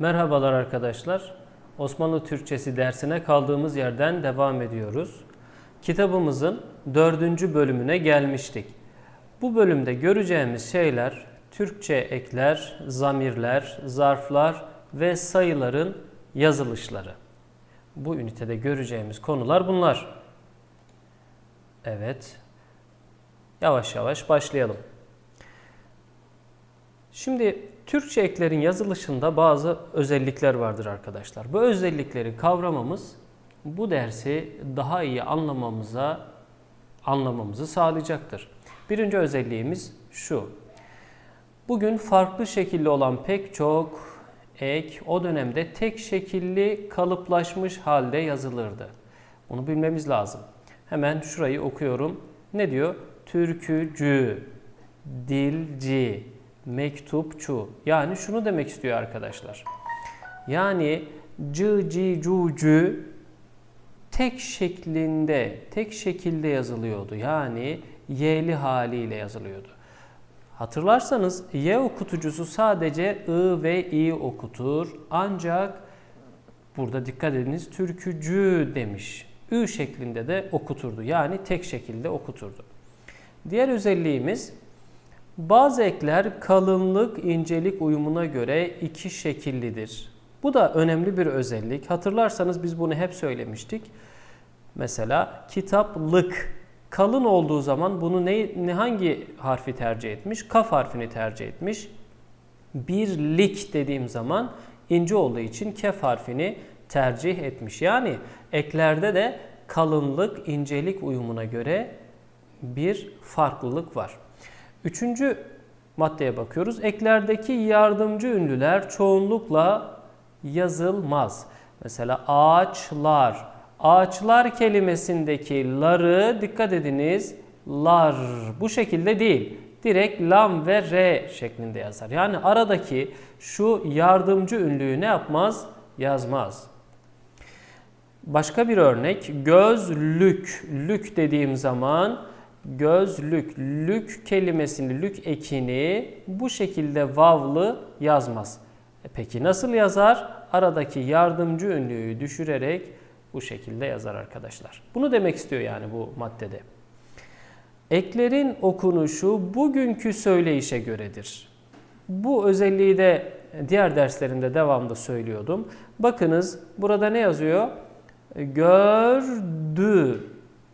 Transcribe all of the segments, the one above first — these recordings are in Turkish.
Merhabalar arkadaşlar. Osmanlı Türkçesi dersine kaldığımız yerden devam ediyoruz. Kitabımızın dördüncü bölümüne gelmiştik. Bu bölümde göreceğimiz şeyler Türkçe ekler, zamirler, zarflar ve sayıların yazılışları. Bu ünitede göreceğimiz konular bunlar. Evet. Yavaş yavaş başlayalım. Şimdi Türkçe eklerin yazılışında bazı özellikler vardır arkadaşlar. Bu özellikleri kavramamız bu dersi daha iyi anlamamıza anlamamızı sağlayacaktır. Birinci özelliğimiz şu. Bugün farklı şekilli olan pek çok ek o dönemde tek şekilli kalıplaşmış halde yazılırdı. Bunu bilmemiz lazım. Hemen şurayı okuyorum. Ne diyor? Türkücü, dilci, mektupçu. Yani şunu demek istiyor arkadaşlar. Yani cı, ci, cu, cü tek şeklinde, tek şekilde yazılıyordu. Yani y'li haliyle yazılıyordu. Hatırlarsanız y okutucusu sadece ı ve i okutur. Ancak burada dikkat ediniz türkücü demiş. Ü şeklinde de okuturdu. Yani tek şekilde okuturdu. Diğer özelliğimiz bazı ekler kalınlık, incelik uyumuna göre iki şekillidir. Bu da önemli bir özellik. Hatırlarsanız biz bunu hep söylemiştik. Mesela kitaplık kalın olduğu zaman bunu ne, ne hangi harfi tercih etmiş? Kaf harfini tercih etmiş. Birlik dediğim zaman ince olduğu için kef harfini tercih etmiş. Yani eklerde de kalınlık, incelik uyumuna göre bir farklılık var. Üçüncü maddeye bakıyoruz. Eklerdeki yardımcı ünlüler çoğunlukla yazılmaz. Mesela ağaçlar. Ağaçlar kelimesindeki ları dikkat ediniz. Lar bu şekilde değil. Direkt lam ve re şeklinde yazar. Yani aradaki şu yardımcı ünlüyü ne yapmaz? Yazmaz. Başka bir örnek gözlük. Lük dediğim zaman gözlük, lük kelimesini, lük ekini bu şekilde vavlı yazmaz. E peki nasıl yazar? Aradaki yardımcı ünlüyü düşürerek bu şekilde yazar arkadaşlar. Bunu demek istiyor yani bu maddede. Eklerin okunuşu bugünkü söyleyişe göredir. Bu özelliği de diğer derslerimde devamlı söylüyordum. Bakınız burada ne yazıyor? Gördü,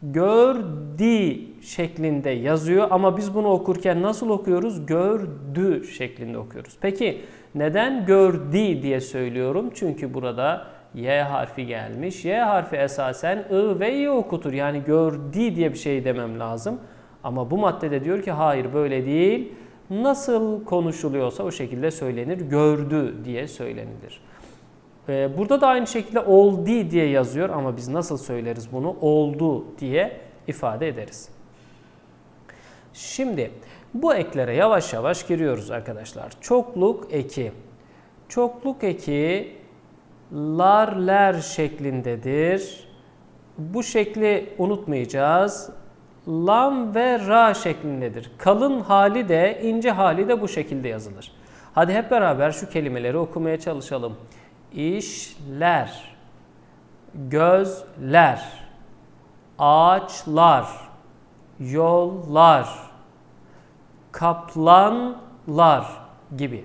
gördi şeklinde yazıyor ama biz bunu okurken nasıl okuyoruz? Gördü şeklinde okuyoruz. Peki neden gördü diye söylüyorum? Çünkü burada Y harfi gelmiş. Y harfi esasen I ve I okutur. Yani gördü diye bir şey demem lazım. Ama bu maddede diyor ki hayır böyle değil. Nasıl konuşuluyorsa o şekilde söylenir. Gördü diye söylenilir. Burada da aynı şekilde oldu diye yazıyor ama biz nasıl söyleriz bunu? Oldu diye ifade ederiz. Şimdi bu eklere yavaş yavaş giriyoruz arkadaşlar. Çokluk eki. Çokluk eki lar ler şeklindedir. Bu şekli unutmayacağız. Lam ve ra şeklindedir. Kalın hali de ince hali de bu şekilde yazılır. Hadi hep beraber şu kelimeleri okumaya çalışalım. İşler, gözler, ağaçlar, yollar, kaplanlar gibi.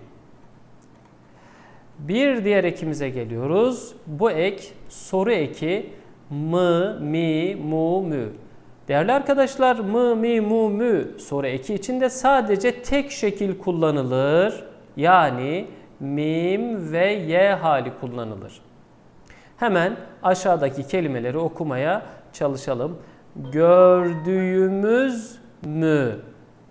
Bir diğer ekimize geliyoruz. Bu ek soru eki mı, mi, mu, mü. Değerli arkadaşlar mı, mi, mu, mü soru eki içinde sadece tek şekil kullanılır. Yani mim ve y hali kullanılır. Hemen aşağıdaki kelimeleri okumaya çalışalım. Gördüğümüz mü?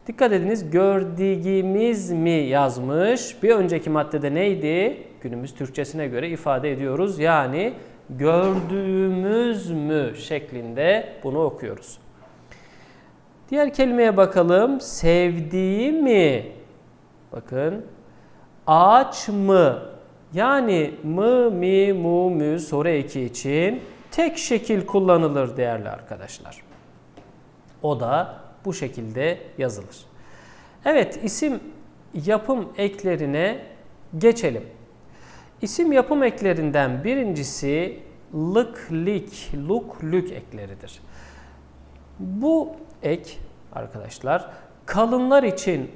Dikkat ediniz gördüğümüz mi yazmış. Bir önceki maddede neydi? Günümüz Türkçesine göre ifade ediyoruz. Yani gördüğümüz mü şeklinde bunu okuyoruz. Diğer kelimeye bakalım. Sevdiği mi? Bakın. Ağaç mı? Yani mı, mi, mu, mü soru eki için tek şekil kullanılır değerli arkadaşlar. O da bu şekilde yazılır. Evet isim yapım eklerine geçelim. İsim yapım eklerinden birincisi lık, lik, luk, lük ekleridir. Bu ek arkadaşlar kalınlar için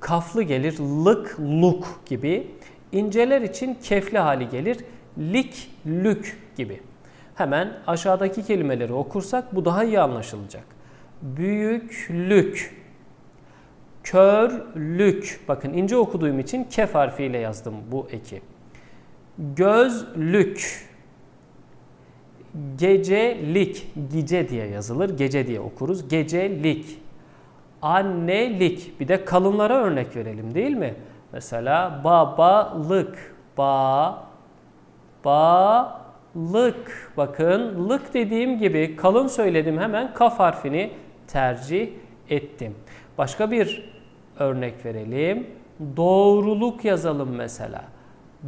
kaflı gelir lık, luk gibi. İnceler için kefli hali gelir lik, lük gibi. Hemen aşağıdaki kelimeleri okursak bu daha iyi anlaşılacak. Büyüklük, körlük. Bakın ince okuduğum için kef harfiyle yazdım bu eki. Gözlük, gecelik, gece diye yazılır, gece diye okuruz. Gecelik, annelik. Bir de kalınlara örnek verelim değil mi? Mesela babalık, ba, balık. Bakın lık dediğim gibi kalın söyledim hemen kaf harfini tercih ettim. Başka bir örnek verelim. Doğruluk yazalım mesela.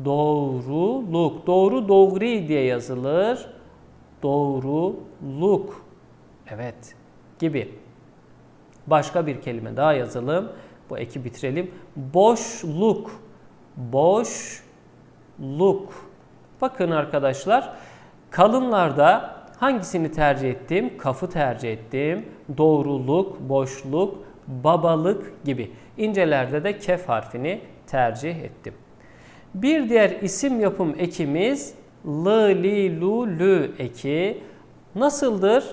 Doğruluk. Doğru doğri diye yazılır. Doğruluk. Evet gibi. Başka bir kelime daha yazalım. Bu eki bitirelim. Boşluk. Boşluk. Bakın arkadaşlar kalınlarda hangisini tercih ettim? Kafı tercih ettim. Doğruluk, boşluk, babalık gibi. İncelerde de kef harfini tercih ettim. Bir diğer isim yapım ekimiz l, li, lu, lü eki. Nasıldır?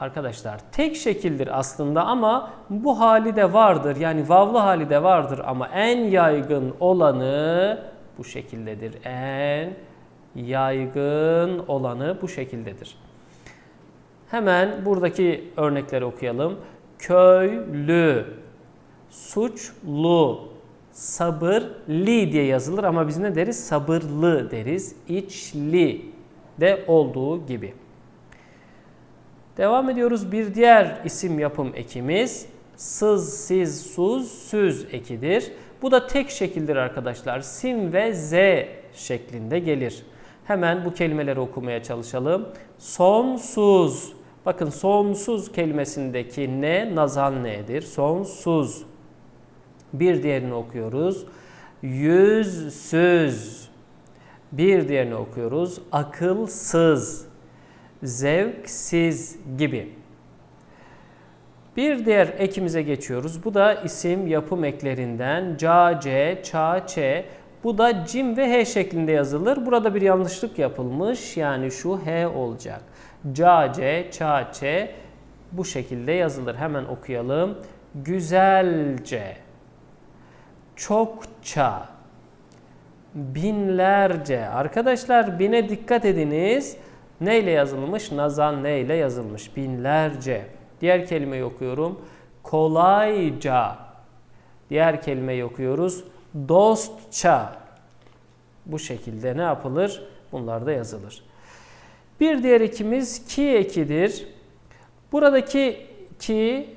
Arkadaşlar tek şekildir aslında ama bu hali de vardır. Yani vavlı hali de vardır ama en yaygın olanı bu şekildedir. En yaygın olanı bu şekildedir. Hemen buradaki örnekleri okuyalım. Köylü, suçlu, sabırlı diye yazılır ama biz ne deriz? Sabırlı deriz. İçli de olduğu gibi. Devam ediyoruz. Bir diğer isim yapım ekimiz sız, siz, suz, süz ekidir. Bu da tek şekildir arkadaşlar. Sim ve z şeklinde gelir. Hemen bu kelimeleri okumaya çalışalım. Sonsuz. Bakın sonsuz kelimesindeki ne nazan nedir? Sonsuz. Bir diğerini okuyoruz. Yüzsüz. Bir diğerini okuyoruz. Akılsız. Zevksiz gibi. Bir diğer ekimize geçiyoruz. Bu da isim yapım eklerinden ca, c, ça, ç. Bu da cim ve h şeklinde yazılır. Burada bir yanlışlık yapılmış. Yani şu h olacak. Ca, c, ça, ç bu şekilde yazılır. Hemen okuyalım. Güzelce, çokça, binlerce. Arkadaşlar bine dikkat ediniz. Ne ile yazılmış? Nazan ne ile yazılmış? Binlerce. Diğer kelimeyi okuyorum. Kolayca. Diğer kelimeyi okuyoruz. Dostça. Bu şekilde ne yapılır? Bunlar da yazılır. Bir diğer ekimiz ki ekidir. Buradaki ki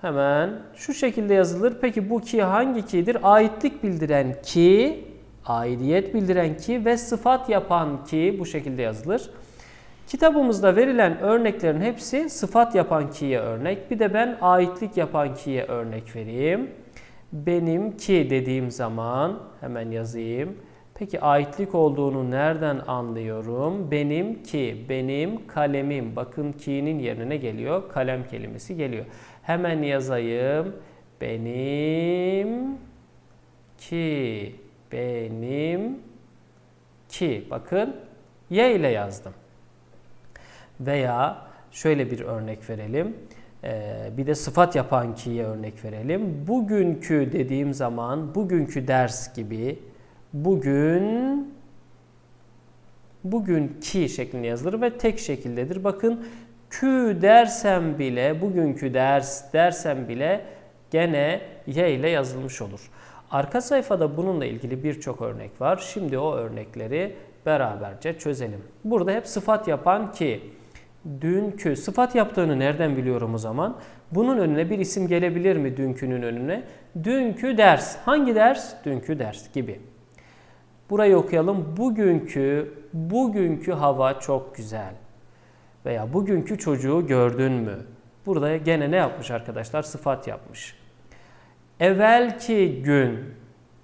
hemen şu şekilde yazılır. Peki bu ki hangi ki'dir? Aitlik bildiren ki, aidiyet bildiren ki ve sıfat yapan ki bu şekilde yazılır. Kitabımızda verilen örneklerin hepsi sıfat yapan ki'ye örnek. Bir de ben aitlik yapan ki'ye örnek vereyim. Benim ki dediğim zaman hemen yazayım. Peki aitlik olduğunu nereden anlıyorum? Benim ki, benim kalemim. Bakın ki'nin yerine geliyor? Kalem kelimesi geliyor. Hemen yazayım. Benim ki, benim ki. Bakın y ile yazdım. Veya şöyle bir örnek verelim. Ee, bir de sıfat yapan ki'ye örnek verelim. Bugünkü dediğim zaman bugünkü ders gibi bugün bugün ki şeklinde yazılır ve tek şekildedir. Bakın kü dersem bile bugünkü ders dersem bile gene y ile yazılmış olur. Arka sayfada bununla ilgili birçok örnek var. Şimdi o örnekleri beraberce çözelim. Burada hep sıfat yapan ki dünkü sıfat yaptığını nereden biliyorum o zaman? Bunun önüne bir isim gelebilir mi dünkünün önüne? Dünkü ders. Hangi ders? Dünkü ders gibi. Burayı okuyalım. Bugünkü, bugünkü hava çok güzel. Veya bugünkü çocuğu gördün mü? Burada gene ne yapmış arkadaşlar? Sıfat yapmış. Evvelki gün,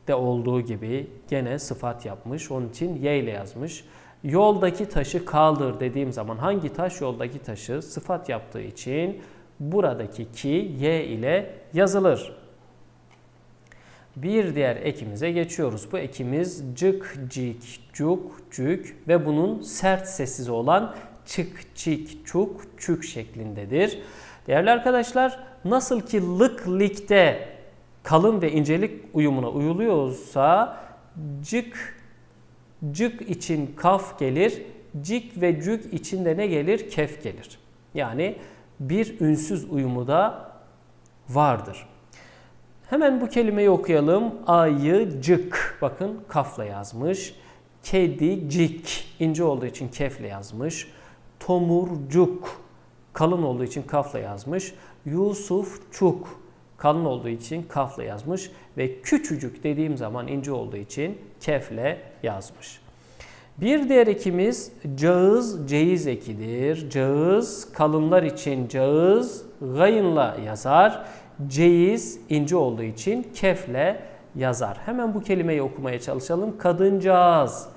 de olduğu gibi gene sıfat yapmış. Onun için y ile yazmış. Yoldaki taşı kaldır dediğim zaman hangi taş yoldaki taşı sıfat yaptığı için buradaki ki y ile yazılır. Bir diğer ekimize geçiyoruz. Bu ekimiz cık, cik, cuk, cük ve bunun sert sessiz olan çık, çik, çuk, çük şeklindedir. Değerli arkadaşlar nasıl ki lık, likte kalın ve incelik uyumuna uyuluyorsa cık, cık için kaf gelir, cik ve cük için de ne gelir? Kef gelir. Yani bir ünsüz uyumu da vardır. Hemen bu kelimeyi okuyalım. Ayıcık. Bakın kafla yazmış. Kedicik. ince olduğu için kefle yazmış. Tomurcuk. Kalın olduğu için kafla yazmış. Yusufçuk. Kalın olduğu için kafla yazmış. Ve küçücük dediğim zaman ince olduğu için kefle yazmış. Bir diğer ekimiz cağız, ceyiz ekidir. Cağız kalınlar için cağız gayınla yazar. Ceyiz ince olduğu için kefle yazar. Hemen bu kelimeyi okumaya çalışalım. Kadıncağız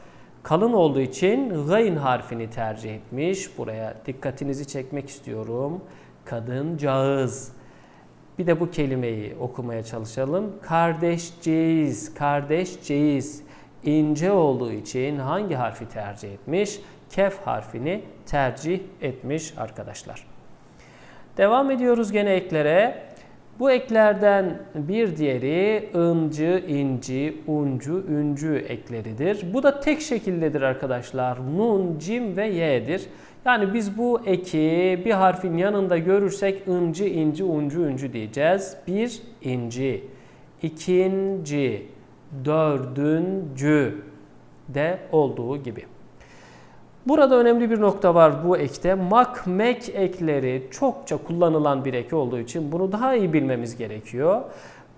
kalın olduğu için gayın harfini tercih etmiş. Buraya dikkatinizi çekmek istiyorum. Kadıncağız. Bir de bu kelimeyi okumaya çalışalım. Kardeşceğiz, kardeşceğiz ince olduğu için hangi harfi tercih etmiş? Kef harfini tercih etmiş arkadaşlar. Devam ediyoruz gene eklere. Bu eklerden bir diğeri ıncı, inci, uncu, üncü ekleridir. Bu da tek şekildedir arkadaşlar. Nun, cim ve y'dir. Yani biz bu eki bir harfin yanında görürsek ıncı, inci, uncu, üncü diyeceğiz. Bir inci, ikinci, dördüncü de olduğu gibi. Burada önemli bir nokta var bu ekte. Mak, mek ekleri çokça kullanılan bir ek olduğu için bunu daha iyi bilmemiz gerekiyor.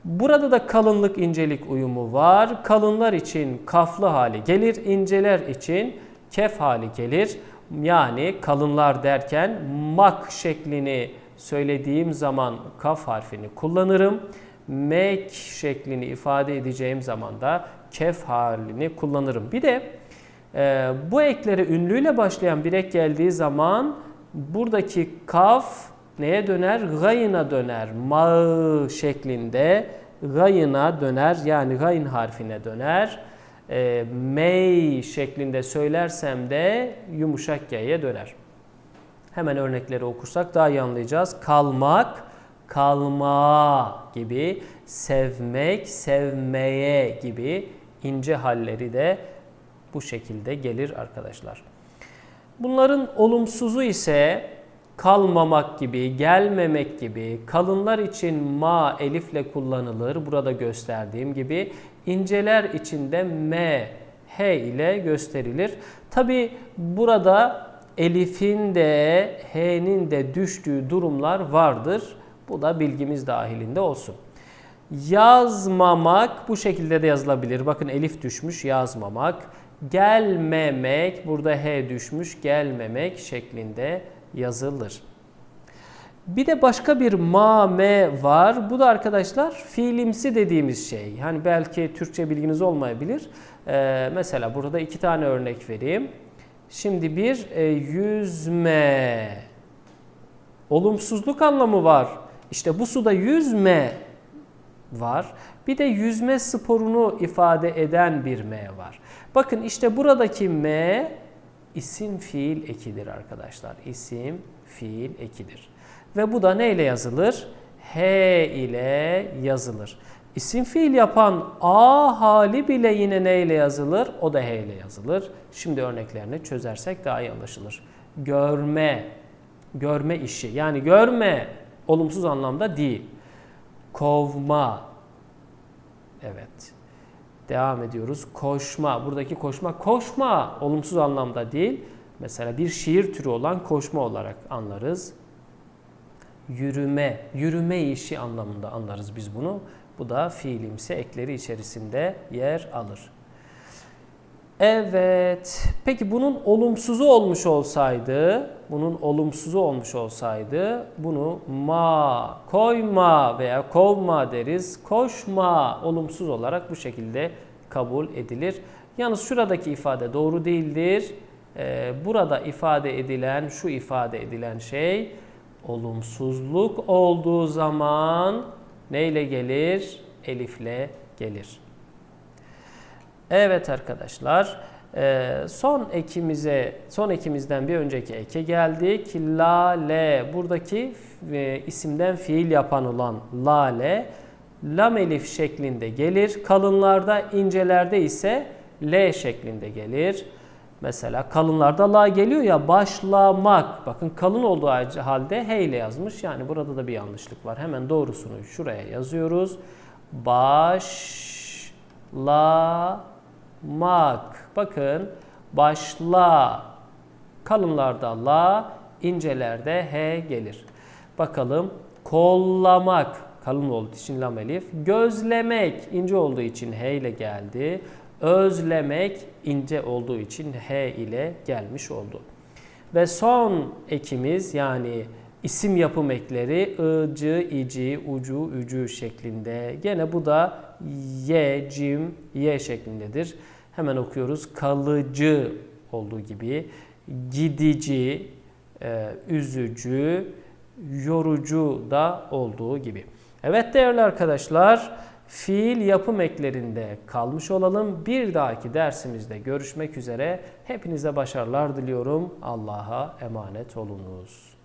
Burada da kalınlık incelik uyumu var. Kalınlar için kaflı hali gelir, inceler için kef hali gelir. Yani kalınlar derken mak şeklini söylediğim zaman kaf harfini kullanırım. Mek şeklini ifade edeceğim zaman da kef halini kullanırım. Bir de e, bu eklere ünlüyle başlayan bir ek geldiği zaman buradaki kaf neye döner? Gayına döner. Ma şeklinde gayına döner. Yani gayn harfine döner. E, mey şeklinde söylersem de yumuşak G'ye döner. Hemen örnekleri okursak daha iyi anlayacağız. Kalmak, kalma gibi, sevmek, sevmeye gibi ince halleri de bu şekilde gelir arkadaşlar. Bunların olumsuzu ise kalmamak gibi, gelmemek gibi, kalınlar için ma elifle kullanılır. Burada gösterdiğim gibi inceler için de m, h ile gösterilir. Tabi burada elifin de h'nin de düştüğü durumlar vardır. Bu da bilgimiz dahilinde olsun. Yazmamak bu şekilde de yazılabilir. Bakın elif düşmüş yazmamak. Gelmemek burada H düşmüş gelmemek şeklinde yazılır. Bir de başka bir ma, me var. Bu da arkadaşlar fiilimsi dediğimiz şey. Yani belki Türkçe bilginiz olmayabilir. Ee, mesela burada iki tane örnek vereyim. Şimdi bir e, yüzme. Olumsuzluk anlamı var. İşte bu suda yüzme var. Bir de yüzme sporunu ifade eden bir M var. Bakın işte buradaki M isim fiil ekidir arkadaşlar. İsim fiil ekidir. Ve bu da ne ile yazılır? H ile yazılır. İsim fiil yapan A hali bile yine ne ile yazılır? O da H ile yazılır. Şimdi örneklerini çözersek daha iyi anlaşılır. Görme, görme işi. Yani görme olumsuz anlamda değil. Kovma. Evet. Devam ediyoruz. Koşma. Buradaki koşma, koşma olumsuz anlamda değil. Mesela bir şiir türü olan koşma olarak anlarız. Yürüme, yürüme işi anlamında anlarız biz bunu. Bu da fiilimsi ekleri içerisinde yer alır. Evet. Peki bunun olumsuzu olmuş olsaydı, bunun olumsuzu olmuş olsaydı bunu ma, koyma veya kovma deriz. Koşma olumsuz olarak bu şekilde kabul edilir. Yalnız şuradaki ifade doğru değildir. Ee, burada ifade edilen, şu ifade edilen şey olumsuzluk olduğu zaman neyle gelir? Elifle gelir. Evet arkadaşlar. e, Son ekimize, son ekimizden bir önceki eke geldik. Lale. Buradaki e, isimden fiil yapan olan lale lam elif şeklinde gelir. Kalınlarda, incelerde ise L şeklinde gelir. Mesela kalınlarda la geliyor ya başlamak. Bakın kalın olduğu halde he ile yazmış. Yani burada da bir yanlışlık var. Hemen doğrusunu şuraya yazıyoruz. Başlamak. Bakın başla. Kalınlarda la, incelerde he gelir. Bakalım kollamak. Kalın olduğu için lam elif. Gözlemek ince olduğu için he ile geldi. Özlemek ince olduğu için H ile gelmiş oldu. Ve son ekimiz yani isim yapım ekleri ıcı, ici, ucu, ücü şeklinde. Gene bu da ye, cim, ye şeklindedir. Hemen okuyoruz. Kalıcı olduğu gibi gidici, e, üzücü, yorucu da olduğu gibi. Evet değerli arkadaşlar, fiil yapım eklerinde kalmış olalım. Bir dahaki dersimizde görüşmek üzere. Hepinize başarılar diliyorum. Allah'a emanet olunuz.